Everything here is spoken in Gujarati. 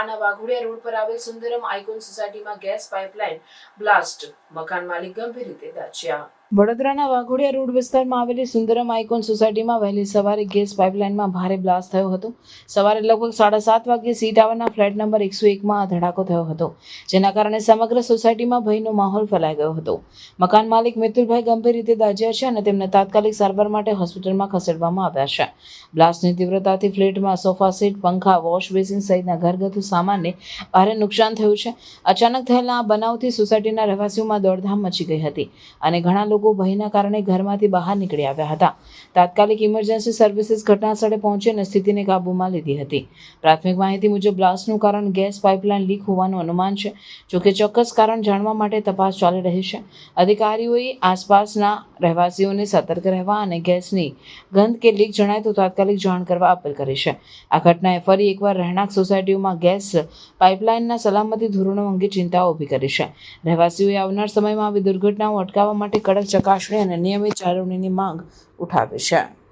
વડોદરાના વાઘોડિયા રોડ પર આવેલ સુંદરમ આઇકોન સોસાયટીમાં ગેસ પાઇપલાઇન બ્લાસ્ટ. મકાન માલિક ગંભીર રીતે દાઝ્યા વડોદરાના વાઘોડિયા રોડ વિસ્તારમાં આવેલી સુંદરમ આઇકોન સોસાયટીમાં વહેલી સવારે ગેસ પાઇપલાઇનમાં ભારે બ્લાસ્ટ થયો હતો. સવારે લગભગ સાડા સાત વાગ્યે સી ટાવરના ફ્લેટ નંબર એકસો એકમાં ધડાકો થયો હતો, જેના કારણે સમગ્ર સોસાયટીમાં ભયનો માહોલ ફેલાઈ ગયો હતો. મકાન માલિક મિતુલભાઈ ગંભીર રીતે દાજ્યા છે અને તેમને તાત્કાલિક સારવાર માટે હોસ્પિટલમાં ખસેડવામાં આવ્યા છે. બ્લાસ્ટની તીવ્રતાથી ફ્લેટમાં સોફા સેટ, પંખા, વોશ બેસિન સહિતના ઘરગથ્થુ સામાનને ભારે નુકસાન થયું છે. અચાનક થયેલા આ બનાવથી સોસાયટીના રહેવાસીઓમાં દોડધામ મચી ગઈ હતી અને ઘણા લોકો ભયના કારણે ઘરમાંથી બહાર નીકળી આવ્યા હતા. તાત્કાલિક ઇમરજન્સી સર્વિસીસ ઘટનાસ્થળે પહોંચી અને સ્થિતિને કાબૂમાં લીધી હતી. પ્રાથમિક માહિતી મુજબ બ્લાસ્ટનું કારણ ગેસ પાઇપલાઇન લીક હોવાનું અનુમાન છે જોકે ચોક્કસ કારણ જાણવા માટે તપાસ ચાલી રહી છે. અધિકારીઓએ આસપાસના રહેવાસીઓને સતર્ક રહેવા અને ગેસની ગંધ કે લીક જણાય તો તાત્કાલિક જાણ કરવા અપીલ કરી છે. આ ઘટનાએ ફરી એકવાર રહેણાંક સોસાયટીઓમાં ગેસ પાઇપલાઇનના સલામતી ધોરણો અંગે ચિંતાઓ ઊભી કરી છે. રહેવાસીઓએ આવનાર સમયમાં આવી દુર્ઘટનાઓ અટકાવવા માટે કડક ચકાસણી અને નિયમિત જાળવણીની માંગ ઉઠાવે છે.